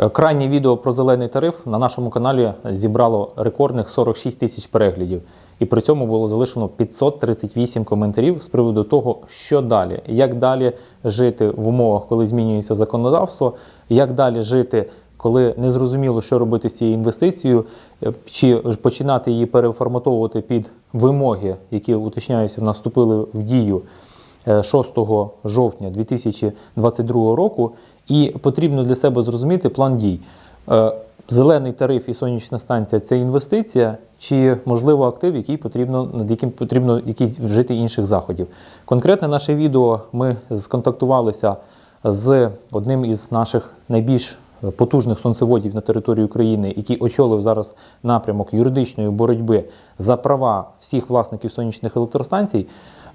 Е, Крайнє відео про зелений тариф на нашому каналі зібрало рекордних 46 тисяч переглядів. І при цьому було залишено 538 коментарів з приводу того, що далі, як далі жити в умовах, коли змінюється законодавство, як далі жити, коли не зрозуміло, що робити з цією інвестицією, е, чи починати її переформатовувати під вимоги, які уточняюся, вступили в дію е, 6 жовтня 2022 року, і потрібно для себе зрозуміти план дій. Е, Зелений тариф і сонячна станція це інвестиція, чи можливо актив, який потрібно над яким потрібно якісь вжити інших заходів. Конкретне наше відео ми сконтактувалися з одним із наших найбільш потужних сонцеводів на території України, який очолив зараз напрямок юридичної боротьби за права всіх власників сонячних електростанцій.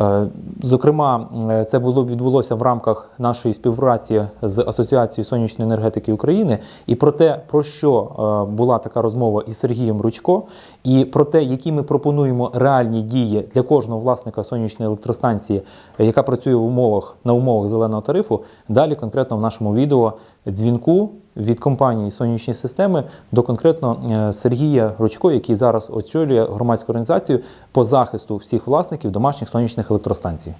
Е, Зокрема, е, це було відбулося в рамках нашої співпраці з Асоціацією сонячної енергетики України, і про те, про що е, була така розмова із Сергієм Ручко, і про те, які ми пропонуємо реальні дії для кожного власника сонячної електростанції, яка працює в умовах на умовах зеленого тарифу. Далі конкретно в нашому відео дзвінку від компанії сонячні системи до конкретно е, Сергія Ручко, який зараз очолює громадську організацію по захисту всіх власників домашніх сонячних електростанцій.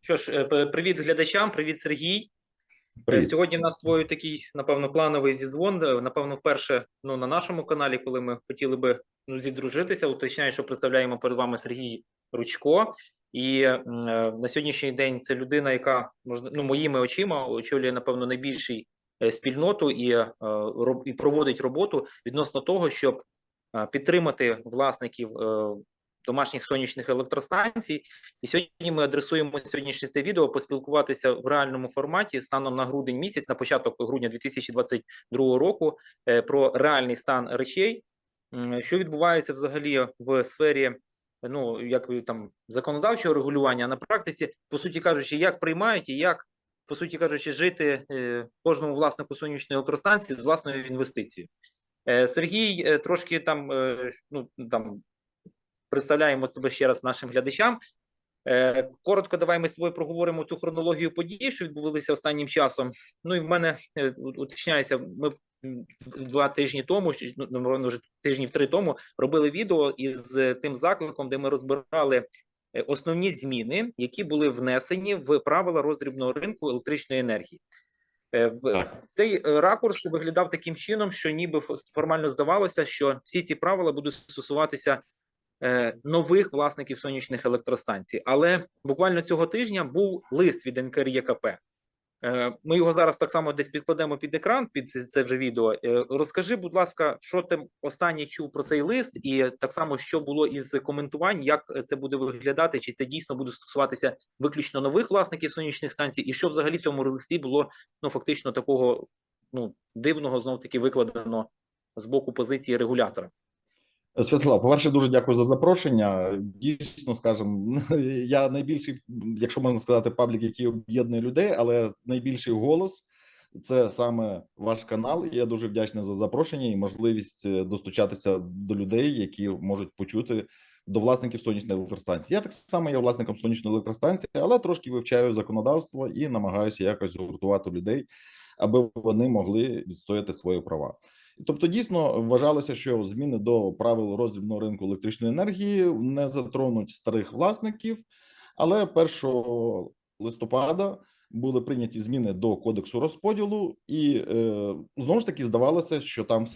Що ж, е, привіт глядачам, привіт, Сергій. Е, Привіт. Сьогодні в нас твою такий, напевно, плановий зізвон. Напевно, вперше ну, на нашому каналі, коли ми хотіли би ну, зідружитися. Уточняю, що представляємо перед вами Сергій Ручко. І е, на сьогоднішній день це людина, яка можна ну, моїми очима очолює, напевно, найбільший спільноту і, е, і проводить роботу відносно того, щоб е, підтримати власників е, домашніх сонячних електростанцій. І сьогодні ми адресуємо сьогоднішнє це відео поспілкуватися в реальному форматі станом на грудень місяць, на початок грудня 2022 року, е, про реальний стан речей, що відбувається взагалі в сфері. Ну, як там законодавчого регулювання, на практиці, по суті кажучи, як приймають і як, по суті кажучи, жити е, кожному власнику сонячної електростанції з власною інвестицією. Е, Сергій е, трошки там, ну там представляємо себе ще раз нашим глядачам. Коротко, давай ми з тобою проговоримо ту хронологію подій, що відбувалися останнім часом. Ну і в мене уточняється, ми два тижні тому, ну, вже тижнів три тому, робили відео із тим закликом, де ми розбирали основні зміни, які були внесені в правила роздрібного ринку електричної енергії. Е, Так. цей е, ракурс виглядав таким чином, що ніби формально здавалося, що всі ці правила будуть стосуватися е, нових власників сонячних електростанцій. Але буквально цього тижня був лист від НКРЄКП. Е, Ми його зараз так само десь підкладемо під екран, під це- вже відео. Е, Розкажи, будь ласка, що ти останнє чув про цей лист, і так само, що було із коментувань, як це буде виглядати, чи це дійсно буде стосуватися виключно нових власників сонячних станцій, і що взагалі в цьому листі було ну фактично такого ну дивного знов таки викладено з боку позиції регулятора. Святослав, по-перше, дуже дякую за запрошення. Дійсно, скажімо, я найбільший, якщо можна сказати, паблік, який об'єднує людей, але найбільший голос це саме ваш канал. Я дуже вдячний за запрошення і можливість е, достучатися до людей, які можуть почути до власників сонячної електростанції. Я так само є власником сонячної електростанції, але трошки вивчаю законодавство і намагаюся якось згуртувати людей, аби вони могли відстояти свої права. Тобто, дійсно вважалося, що зміни до правил роздрібного ринку електричної енергії не затронуть старих власників, але 1 листопада були прийняті зміни до кодексу розподілу, і е, знову ж таки здавалося, що там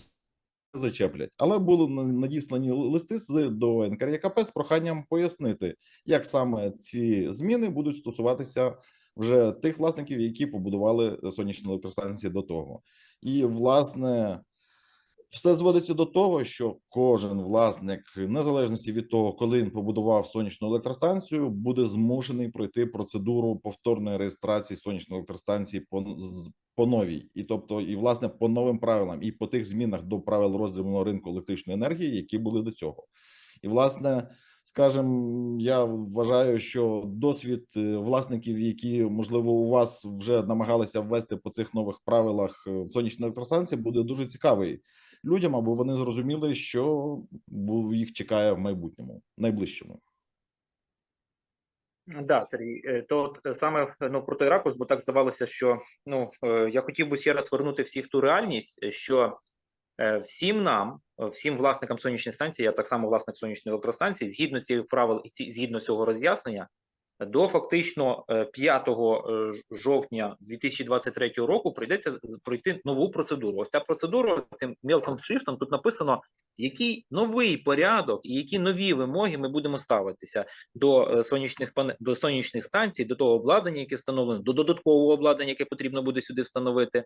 зачеплять. Але були на- надіслані листи з до НКРЄКП з проханням пояснити, як саме ці зміни будуть стосуватися вже тих власників, які побудували сонячні електростанції до того. І власне. Все зводиться до того, що кожен власник, незалежності від того, коли він побудував сонячну електростанцію, буде змушений пройти процедуру повторної реєстрації сонячної електростанції по, по новій, і тобто, і власне по новим правилам, і по тих змінах до правил роздрібного ринку електричної енергії, які були до цього. І власне, скажімо, я вважаю, що досвід е, власників, які можливо у вас вже намагалися ввести по цих нових правилах е, сонячні електростанції, буде дуже цікавий людям, аби вони зрозуміли, що їх чекає в майбутньому, найближчому. Да, Сергій, е, то от е, саме ну про той ракурс, бо так здавалося, що ну е, я хотів би ще раз вернути всіх ту реальність, що всім нам, всім власникам сонячної станції, я так само власник сонячної електростанції, згідно цих правил і згідно цього роз'яснення, до фактично е, 5 е, ж- жовтня 2023 року прийдеться пройти нову процедуру. Ось ця процедура цим мелким шрифтом тут написано, який новий порядок і які нові вимоги ми будемо ставитися до е, сонячних до сонячних станцій, до того обладнання, яке встановлено, до додаткового обладнання, яке потрібно буде сюди встановити.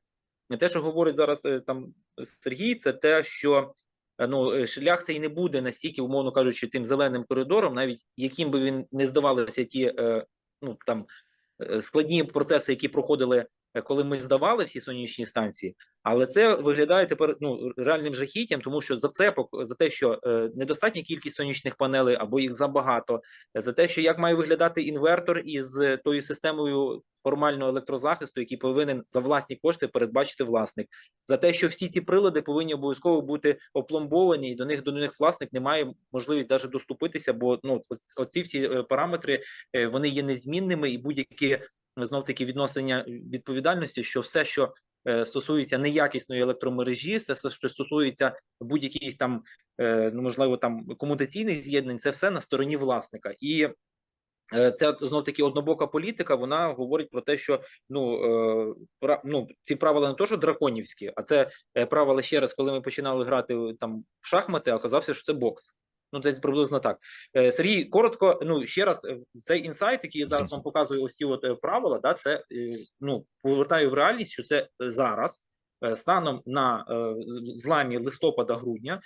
Те, що говорить зараз е, там Сергій, це те, що е, ну е, шлях цей не буде настільки, умовно кажучи, тим зеленим коридором, навіть яким би він не здавалися ті е, ну там е, складні процеси, які проходили, е, коли ми здавали всі сонячні станції. Але це виглядає тепер ну реальним жахіттям, тому що зацепок за те, що е, недостатня кількість сонячних панелей або їх забагато, е, за те, що як має виглядати інвертор із е, тою системою формального електрозахисту, який повинен за власні кошти передбачити власник, за те, що всі ці прилади повинні обов'язково бути опломбовані, і до них до них власник не має можливість навіть доступитися, бо ну оці всі е, параметри е, вони є незмінними, і будь-які знов таки відносення відповідальності, що все, що е, стосується неякісної електромережі, все, що стосується будь-яких там е, ну можливо там комутаційних з'єднань, це все на стороні власника і. е, Ця знов таки однобока політика. Вона говорить про те, що ну е, ну ці правила не то, що драконівські, а це правила ще раз, коли ми починали грати там в шахмати, оказався, що це бокс. Ну, десь приблизно так. Е, Сергій, коротко, ну ще раз, е, цей інсайт, який я зараз вам показую, ось ці от е, правила, да, це ну повертаю в реальність, що це зараз, станом на зламі листопада-грудня,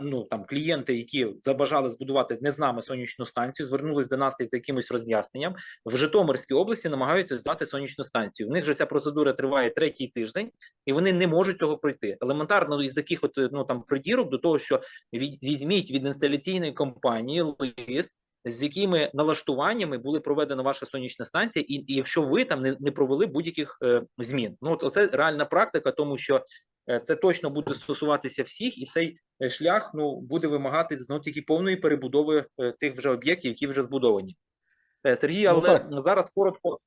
ну там клієнти, які забажали збудувати не з нами сонячну станцію, звернулись до нас з якимось роз'ясненням. В Житомирській області намагаються здати сонячну станцію. В них же ця процедура триває третій тиждень, і вони не можуть цього пройти. Елементарно із таких от е, ну там придірок до того, що візьміть від інсталяційної компанії лист. З якими налаштуваннями були проведена ваша сонячна станція, і, і якщо ви там не, не провели будь-яких е, змін, ну от це реальна практика, тому що е, це точно буде стосуватися всіх, і цей е, шлях ну буде вимагати знову таки повної перебудови е, тих вже об'єктів, які вже збудовані. Е, Сергій, Ну, але так. зараз коротко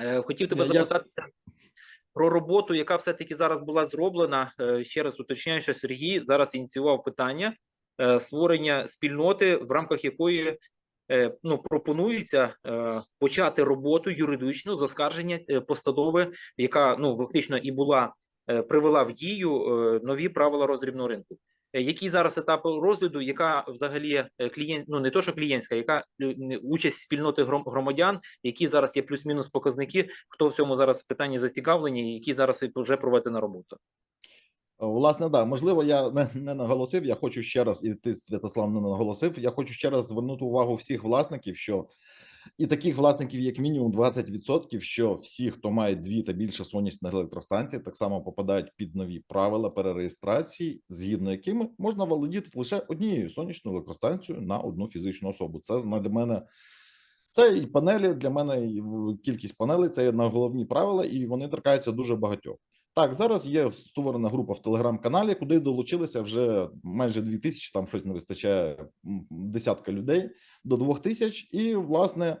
е, хотів тебе запитатися про роботу, яка все-таки зараз була зроблена. Е, Ще раз уточняю, що Сергій зараз ініціював питання е, створення спільноти, в рамках якої е, ну, пропонується е, почати роботу юридичну з оскарження е, постанови, яка ну фактично і була е, привела в дію е, нові правила роздрібного ринку. Е, Який зараз етап розгляду, яка взагалі е, клієнт, ну не то, що клієнтська, яка е, участь спільноти гром- громадян, які зараз є плюс-мінус показники, хто в цьому зараз питанні зацікавлені, і які зараз вже проведена робота. Власне, да, можливо, я не, не наголосив. Я хочу ще раз, і ти, Святослав, не наголосив. Я хочу ще раз звернути увагу всіх власників, що і таких власників, як мінімум 20%, що всі, хто має дві та більше сонячних електростанцій, так само попадають під нові правила перереєстрації, згідно якими можна володіти лише однією сонячною електростанцією на одну фізичну особу. Це для мене. Це і панелі для мене і кількість панелей. Це на головні правила, і вони торкаються дуже багатьох. Так, зараз є створена група в телеграм-каналі, куди долучилися вже майже дві тисячі, там щось не вистачає десятка людей до двох тисяч. І власне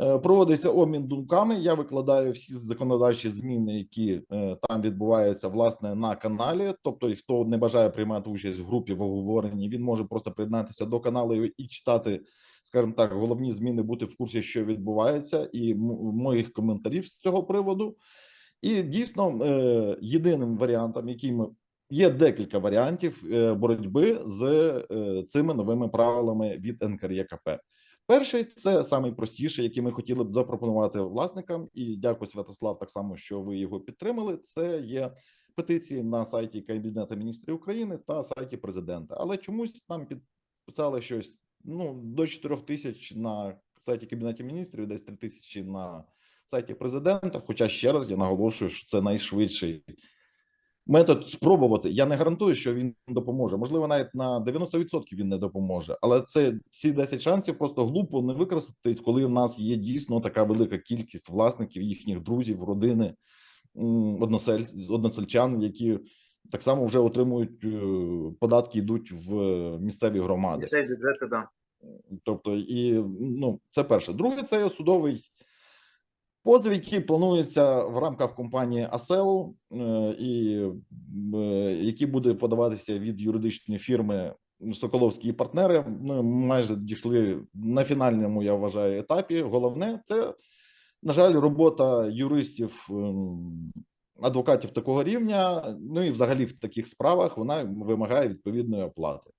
е, проводиться обмін думками. Я викладаю всі законодавчі зміни, які е, там відбуваються власне на каналі. Тобто, хто не бажає приймати участь в групі в обговоренні, він може просто приєднатися до каналу і і читати, скажімо так, головні зміни, бути в курсі, що відбувається, і моїх коментарів з цього приводу. І дійсно е, єдиним варіантом, який ми є декілька варіантів е, боротьби з е, цими новими правилами від НКРЄКП. Перший це найпростіший, який ми хотіли б запропонувати власникам. І дякую, Святослав, так само, що ви його підтримали. Це є петиції на сайті Кабінету міністрів України та сайті президента. Але чомусь там підписали щось ну до 4 тисяч на сайті Кабінету міністрів, десь 3 тисячі на сайті президента. Хоча ще раз я наголошую, що це найшвидший метод спробувати. Я не гарантую, що він допоможе. Можливо, навіть на 90% він не допоможе. Але це ці 10 шансів просто глупо не використати, коли в нас є дійсно така велика кількість власників, їхніх друзів, родини, односель, односельчан, які так само вже отримують е, податки, йдуть в місцеві громади. Місцеві бюджети, да. Тобто, і ну, це перше. Друге, це судовий позов, який планується в рамках компанії АСЕУ, е, і е, який буде подаватися від юридичної фірми Соколовські і партнери. Ми майже дійшли на фінальному, я вважаю, етапі. Головне це, на жаль, робота юристів. ем, Адвокатів такого рівня, ну і взагалі в таких справах вона вимагає відповідної оплати.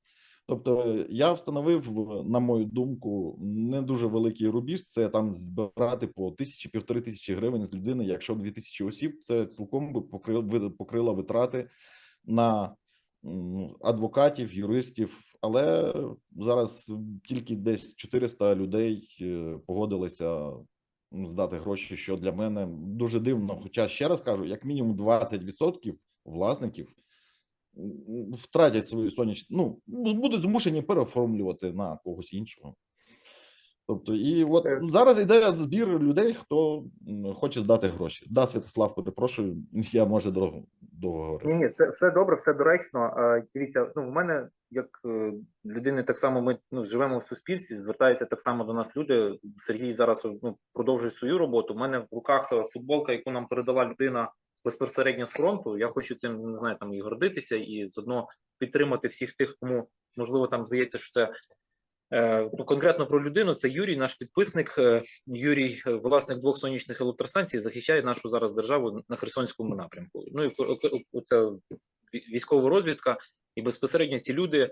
Тобто я встановив, на мою думку, не дуже великий рубіж. Це там збирати по тисячі півтори тисячі гривень з людини. Якщо 2000 осіб, це цілком би покрило, ви- витрати на адвокатів, юристів. Але зараз тільки десь 400 людей е, погодилися здати гроші, що для мене дуже дивно. Хоча ще раз кажу, як мінімум 20% власників втратять свою сонячну, ну будуть змушені переоформлювати на когось іншого. Тобто, і от зараз іде збір людей, хто хоче здати гроші. Да, Святослав, перепрошую, я може довго довго говорю. Ні, ні, все, все добре, все доречно. Дивіться, ну в мене як е, людини, так само ми ну, живемо в суспільстві, звертаються так само до нас люди. Сергій зараз ну, продовжує свою роботу. У мене в руках е, футболка, яку нам передала людина безпосередньо з фронту. Я хочу цим не знаю там і гордитися, і заодно підтримати всіх тих, кому можливо там здається, що це. е, Ну, конкретно про людину це Юрій, наш підписник. Е, Юрій, е, власник двох сонячних електростанцій, захищає нашу зараз державу на Херсонському напрямку. Ну і це військова розвідка, і безпосередньо ці люди,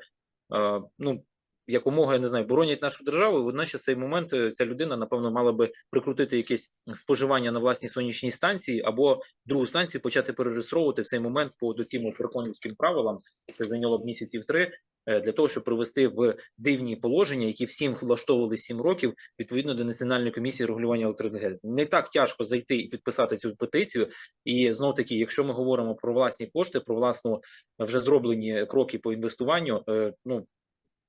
ну якомога я не знаю, боронять нашу державу. і Водночас цей момент е, ця людина, напевно, мала би прикрутити якесь споживання на власній сонячній станції або другу станцію почати перереєстровувати в цей момент по доцільно драконівським правилам. Це зайняло б місяців три е, для того, щоб привести в дивні положення, які всім влаштовували сім років відповідно до Національної комісії регулювання електроенергетики. Не так тяжко зайти і підписати цю петицію. І знов таки, якщо ми говоримо про власні кошти, про власну вже зроблені кроки по інвестуванню, е, ну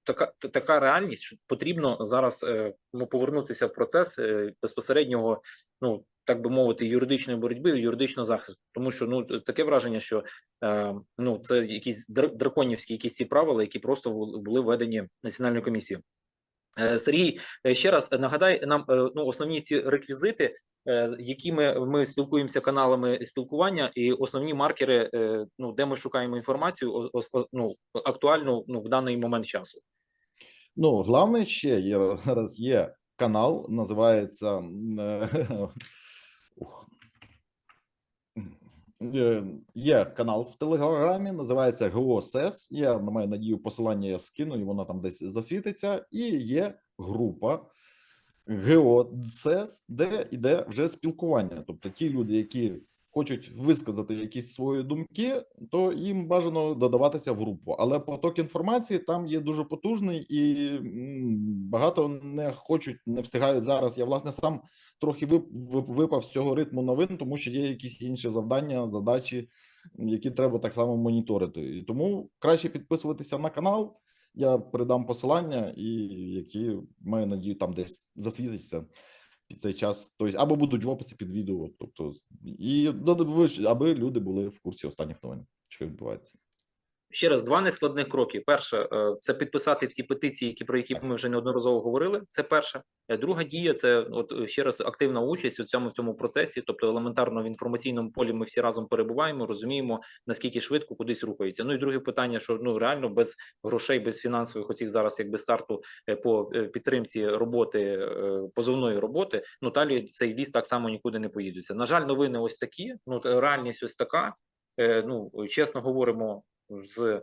така така реальність, що потрібно зараз е, ну, повернутися в процес е, безпосереднього, ну так би мовити, юридичної боротьби, юридичного захисту, тому що ну таке враження, що е, ну це якісь др- драконівські якісь ці правила, які просто були введені національною комісією. Сергій, ще раз нагадай нам ну, основні ці реквізити, якими ми спілкуємося каналами спілкування, і основні маркери, е, ну де ми шукаємо інформацію, ну актуальну ну в даний момент часу. Ну, головне ще є зараз є канал, називається е. Е, Є канал в Телеграмі, називається ГОСЕС. Я на маю надію, посилання я скину, і воно там десь засвітиться. І є група ГОСЕС, де йде вже спілкування. Тобто ті люди, які хочуть висказати якісь свої думки, то їм бажано додаватися в групу. Але поток інформації там є дуже потужний, і багато не хочуть, не встигають зараз. Я власне сам трохи вип- вип- випав з цього ритму новин, тому що є якісь інші завдання, задачі, які треба так само моніторити. І тому краще підписуватися на канал. Я передам посилання, і які маю надію, там десь засвітиться під цей час. Тобто, або будуть в описі під відео. Тобто, і додав- аби люди були в курсі останніх новин, що відбувається. Ще раз два нескладних кроки. Перше, е, це підписати ті петиції, які про які ми вже неодноразово говорили. Це перше. Е, Друга дія це от е, ще раз активна участь у цьому в цьому процесі. Тобто елементарно в інформаційному полі ми всі разом перебуваємо, розуміємо наскільки швидко кудись рухається. Ну і друге питання, що ну реально без грошей, без фінансових оцих зараз, якби старту по підтримці роботи позовної роботи. Ну далі цей віз так само нікуди не поїдеться. На жаль, новини ось такі. Ну реальність ось така. Ну чесно говоримо з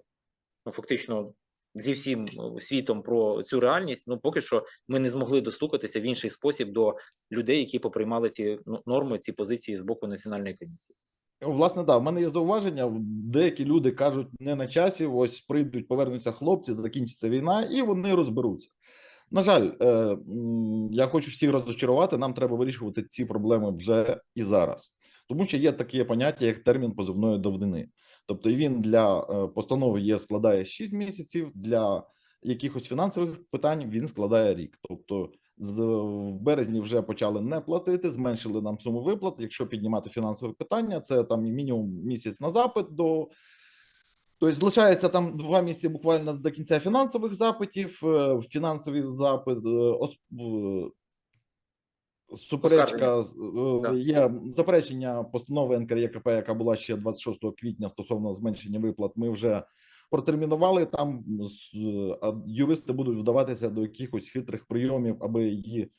ну фактично зі всім е, світом про цю реальність. Ну поки що ми не змогли достукатися в інший спосіб до людей, які поприймали ці ну, норми, ці позиції з боку національної комісії. Власне, да, в мене є зауваження. Деякі люди кажуть, не на часі. Ось прийдуть, повернуться хлопці, закінчиться війна, і вони розберуться. На жаль, е, я хочу всіх розчарувати. Нам треба вирішувати ці проблеми вже і зараз, тому що є таке поняття, як термін позовної давнини. Тобто, він для е, постанови є складає 6 місяців, для якихось фінансових питань він складає рік. Тобто, з березні вже почали не платити, зменшили нам суму виплат. Якщо піднімати фінансове питання, це там мінімум місяць на запит до Тобто залишається там два місяці буквально до кінця фінансових запитів. Е, Фінансовий запит е, суперечка е, є заперечення постанови НКРЄКП, яка була ще 26 квітня стосовно зменшення виплат. Ми вже протермінували там. а Юристи будуть вдаватися до якихось хитрих прийомів, аби її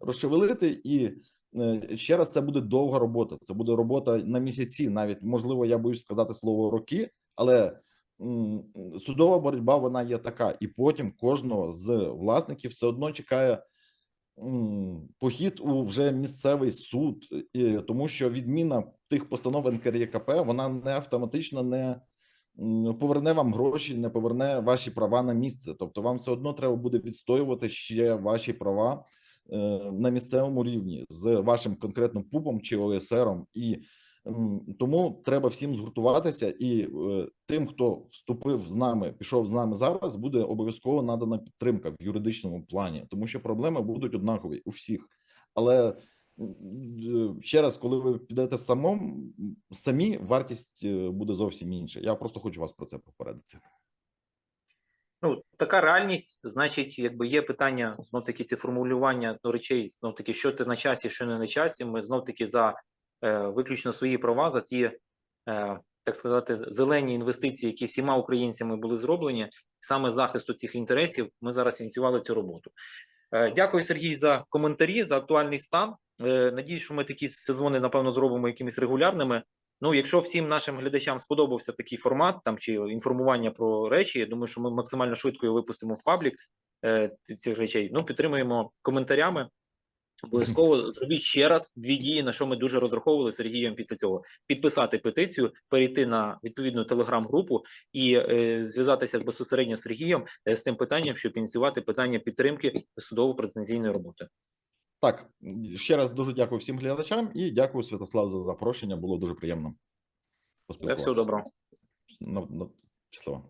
розшевелити. І е, ще раз це буде довга робота. Це буде робота на місяці, навіть можливо, я боюсь сказати слово роки, але судова боротьба вона є така, і потім кожного з власників все одно чекає похід у вже місцевий суд, тому що відміна тих постанов НКРЄКП вона не автоматично не поверне вам гроші, не поверне ваші права на місце. Тобто, вам все одно треба буде відстоювати ще ваші права е, на місцевому рівні з вашим конкретним ПУПом чи ОСРом. І тому треба всім згуртуватися, і е, тим, хто вступив з нами, пішов з нами зараз, буде обов'язково надана підтримка в юридичному плані, тому що проблеми будуть однакові у всіх. Але ще раз, коли ви підете самом, самі, вартість е, буде зовсім інша. Я просто хочу вас про це попередити. Ну, така реальність, значить, якби є питання знов таки ці формулювання до речей, знов таки, що ти на часі, що не на часі. Ми знов таки за виключно свої права, за ті, е, так сказати, зелені інвестиції, які всіма українцями були зроблені, саме захисту цих інтересів. Ми зараз ініціювали цю роботу. Е, дякую, Сергій, за коментарі, за актуальний стан. Е, надіюсь, що ми такі сезони, напевно, зробимо якимись регулярними. Ну, якщо всім нашим глядачам сподобався такий формат там чи інформування про речі, я думаю, що ми максимально швидко його випустимо в паблік е, цих речей. Ну, підтримуємо коментарями. Обов'язково зробіть ще раз дві дії, на що ми дуже розраховували з Сергієм після цього: підписати петицію, перейти на відповідну телеграм-групу і е, зв'язатися безпосередньо з Сергієм е, з тим питанням, щоб ініціювати питання підтримки судово-претензійної роботи. Так, ще раз дуже дякую всім глядачам і дякую, Святослав, за запрошення. Було дуже приємно. Все. На, на, щасливо.